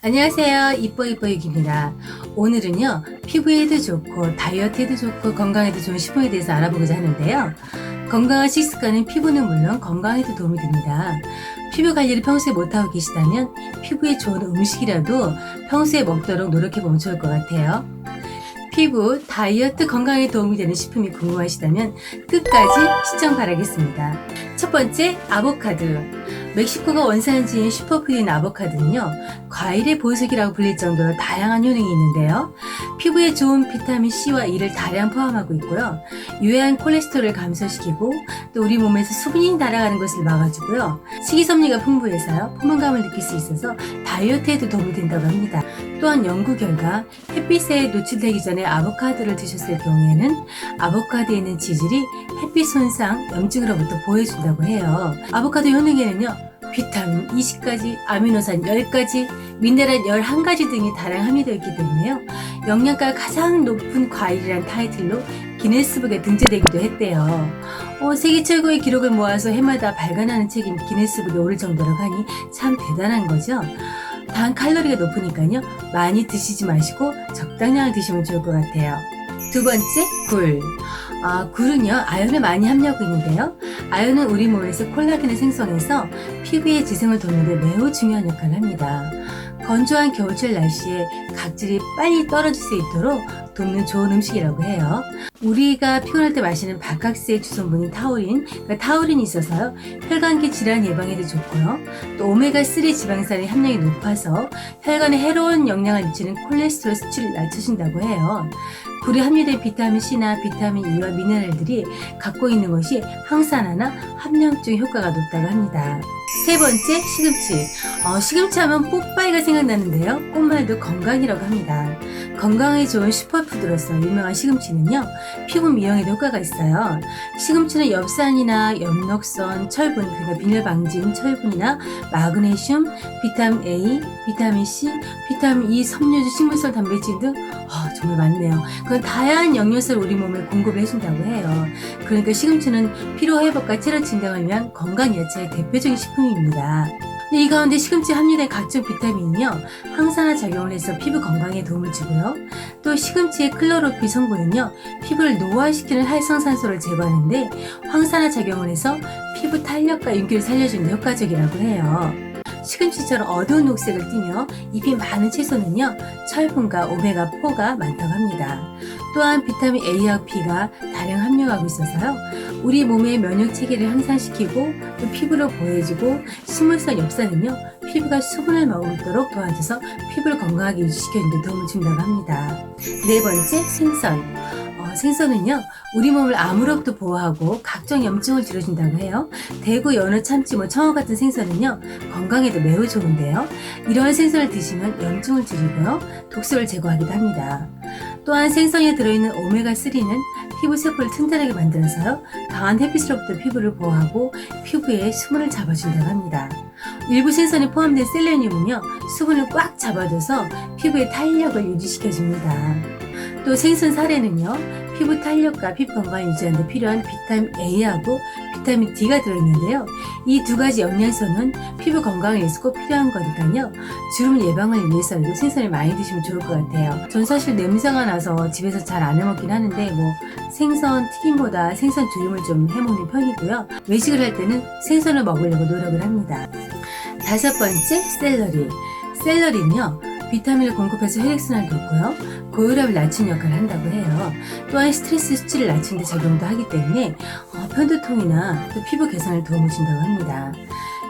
안녕하세요. 이뻐 이뻐 유기입니다. 오늘은요, 피부에도 좋고, 다이어트에도 좋고, 건강에도 좋은 식품에 대해서 알아보고자 하는데요. 건강한 식습관은 피부는 물론 건강에도 도움이 됩니다. 피부 관리를 평소에 못하고 계시다면 피부에 좋은 음식이라도 평소에 먹도록 노력해보면 좋을 것 같아요. 피부, 다이어트, 건강에 도움이 되는 식품이 궁금하시다면 끝까지 시청 바라겠습니다. 첫 번째, 아보카도. 멕시코가 원산지인 슈퍼푸드인 아보카도는요, 과일의 보석이라고 불릴 정도로 다양한 효능이 있는데요. 피부에 좋은 비타민 C와 E를 다량 포함하고 있고요. 유해한 콜레스테롤을 감소시키고 또 우리 몸에서 수분이 날아가는 것을 막아주고요. 식이섬유가 풍부해서요. 포만감을 느낄 수 있어서 다이어트에도 도움이 된다고 합니다. 또한 연구 결과 햇빛에 노출되기 전에 아보카도를 드셨을 경우에는 아보카도에 있는 지질이 햇빛 손상, 염증으로부터 보호해준다고 해요. 아보카도 효능에는요. 비타민 20가지, 아미노산 10가지, 미네랄 11가지 등이 다량 함유되어 있기 때문에요. 영양가 가장 높은 과일이란 타이틀로 기네스북에 등재되기도 했대요. 어, 세계 최고의 기록을 모아서 해마다 발간하는 책이 기네스북에 오를 정도라고 하니 참 대단한 거죠. 단 칼로리가 높으니까요. 많이 드시지 마시고 적당량을 드시면 좋을 것 같아요. 두 번째, 굴. 아, 굴은요, 아연을 많이 함유하고 있는데요. 아연은 우리 몸에서 콜라겐을 생성해서 피부의 지성을 돕는데 매우 중요한 역할을 합니다. 건조한 겨울철 날씨에 각질이 빨리 떨어질 수 있도록 돕는 좋은 음식이라고 해요. 우리가 피곤할 때 마시는 바카스의 주성분인 타우린, 그러니까 타우린이 있어서요. 혈관계 질환 예방에도 좋고요. 또 오메가3 지방산의 함량이 높아서 혈관에 해로운 영향을 미치는 콜레스테롤 수치를 낮춰준다고 해요. 굴에 함유된 비타민 C나 비타민 E와 미네랄들이 갖고 있는 것이 항산화나 함량증 효과가 높다고 합니다. 세 번째, 시금치. 어, 시금치 하면 뽀빠이가 생각나는데요. 꽃말도 건강이라고 합니다. 건강에 좋은 슈퍼푸드로서 유명한 시금치는요, 피부 미용에도 효과가 있어요. 시금치는 엽산이나 엽록선, 철분, 빈혈 방지인 철분이나 마그네슘, 비타민 A, 비타민 C, 비타민 E, 섬유질, 식물성 단백질 등 어, 정말 많네요. 그런 다양한 영양소를 우리 몸에 공급을 해준다고 해요. 그러니까 시금치는 피로 회복과 체력 진정을 위한 건강 야채의 대표적인 식품입니다. 이 가운데 시금치에 함유된 각종 비타민은요, 항산화 작용을 해서 피부 건강에 도움을 주고요. 또 시금치의 클로로필 성분은요, 피부를 노화시키는 활성산소를 제거하는데 황산화 작용을 해서 피부 탄력과 윤기를 살려주는 데 효과적이라고 해요. 시금치처럼 어두운 녹색을 띠며 잎이 많은 채소는요, 철분과 오메가4가 많다고 합니다. 또한 비타민 A와 B가 다량 함유하고 있어서요, 우리 몸의 면역 체계를 향상시키고 또 피부를 보호해주고 식물성 엽산은요, 피부가 수분을 머금도록 도와줘서 피부를 건강하게 유지시키는 데 도움을 준다고 합니다. 네 번째, 생선. 어, 생선은요, 우리 몸을 암으로부터 보호하고 각종 염증을 줄여준다고 해요. 대구, 연어, 참치, 뭐 청어 같은 생선은요, 건강에도 매우 좋은데요. 이러한 생선을 드시면 염증을 줄이고요, 독소를 제거하기도 합니다. 또한 생선에 들어있는 오메가3는 피부 세포를 튼튼하게 만들어서요, 강한 햇빛으로부터 피부를 보호하고 피부에 수분을 잡아준다고 합니다. 일부 생선에 포함된 셀레늄은요, 수분을 꽉 잡아줘서 피부의 탄력을 유지시켜줍니다. 또 생선 살에는요, 피부 탄력과 피부 건강을 유지하는 데 필요한 비타민 A하고 비타민 D가 들어있는데요. 이 두 가지 영양소는 피부 건강을 위해서 꼭 필요한 거니까요. 주름 예방을 위해서도 생선을 많이 드시면 좋을 것 같아요. 전 사실 냄새가 나서 집에서 잘 안 해먹긴 하는데 뭐 생선 튀김보다 생선 조림을 좀 해먹는 편이고요. 외식을 할 때는 생선을 먹으려고 노력을 합니다. 다섯 번째, 샐러리. 샐러리는요, 비타민을 공급해서 혈액순환을 돕고요, 고혈압을 낮추는 역할을 한다고 해요. 또한 스트레스 수치를 낮추는 데 작용도 하기 때문에 어, 편두통이나 또 피부 개선을 도움을 준다고 합니다.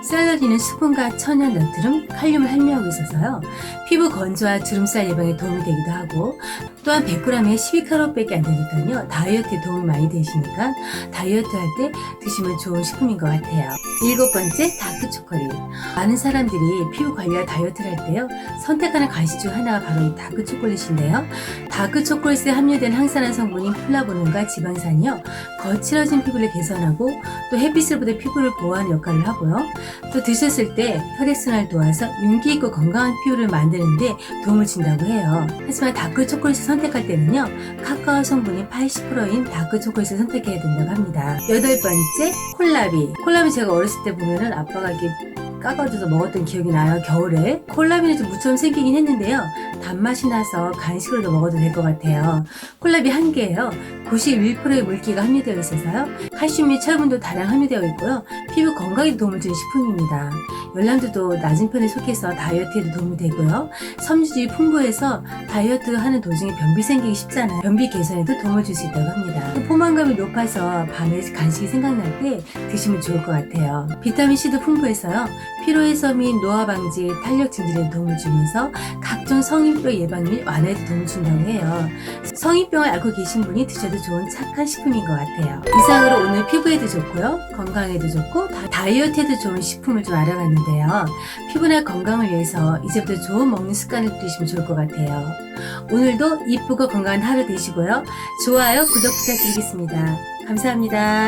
샐러리는 수분과 천연 나트륨, 칼륨을 함유하고 있어서요. 피부 건조와 주름살 예방에 도움이 되기도 하고 또한 100g에 12칼로리밖에 안 되니까요. 다이어트에 도움이 많이 되시니까 다이어트 할 때 드시면 좋은 식품인 것 같아요. 일곱 번째, 다크 초콜릿. 많은 사람들이 피부 관리와 다이어트를 할 때요. 선택하는 가시 중 하나가 바로 이 다크 초콜릿인데요. 다크 초콜릿에 함유된 항산화 성분인 플라보논과 지방산이요. 거칠어진 피부를 개선하고 또 햇빛으로부터 피부를 보호하는 역할을 하고요. 또 드셨을 때 혈액순환을 도와서 윤기 있고 건강한 피부를 만드는데 도움을 준다고 해요. 하지만 다크 초콜릿을 선택할 때는요, 카카오 성분이 80%인 다크 초콜릿을 선택해야 된다고 합니다. 여덟 번째, 콜라비. 콜라비 제가 어렸을 때 보면은 아빠가 이렇게 까가줘서 먹었던 기억이 나요. 겨울에. 콜라비는 좀 무처럼 생기긴 했는데요. 단맛이 나서 간식으로도 먹어도 될 것 같아요. 콜라비 한 개에요. 91%의 물기가 함유되어 있어서요. 칼슘 및 철분도 다량 함유되어 있고요. 피부 건강에 도움을 주는 식품입니다. 열량도도 낮은 편에 속해서 다이어트에도 도움이 되고요. 섬유질이 풍부해서 다이어트 하는 도중에 변비 생기기 쉽잖아요. 변비 개선에도 도움을 줄 수 있다고 합니다. 또 포만감이 높아서 밤에 간식이 생각날 때 드시면 좋을 것 같아요. 비타민C도 풍부해서요. 피로해소 및 노화 방지, 탄력 증진에 도움을 주면서 각종 성인병 예방 및 완화에도 도움을 준다고 해요. 성인병을 앓고 계신 분이 드셔도 좋은 착한 식품인 것 같아요. 이상으로 오늘 피부에도 좋고요. 건강에도 좋고 다, 다이어트에도 좋은 식품을 좀 알아봤는데요. 피부나 건강을 위해서 이제부터 좋은 먹는 습관을 들이시면 좋을 것 같아요. 오늘도 이쁘고 건강한 하루 되시고요. 좋아요, 구독 부탁드리겠습니다. 감사합니다.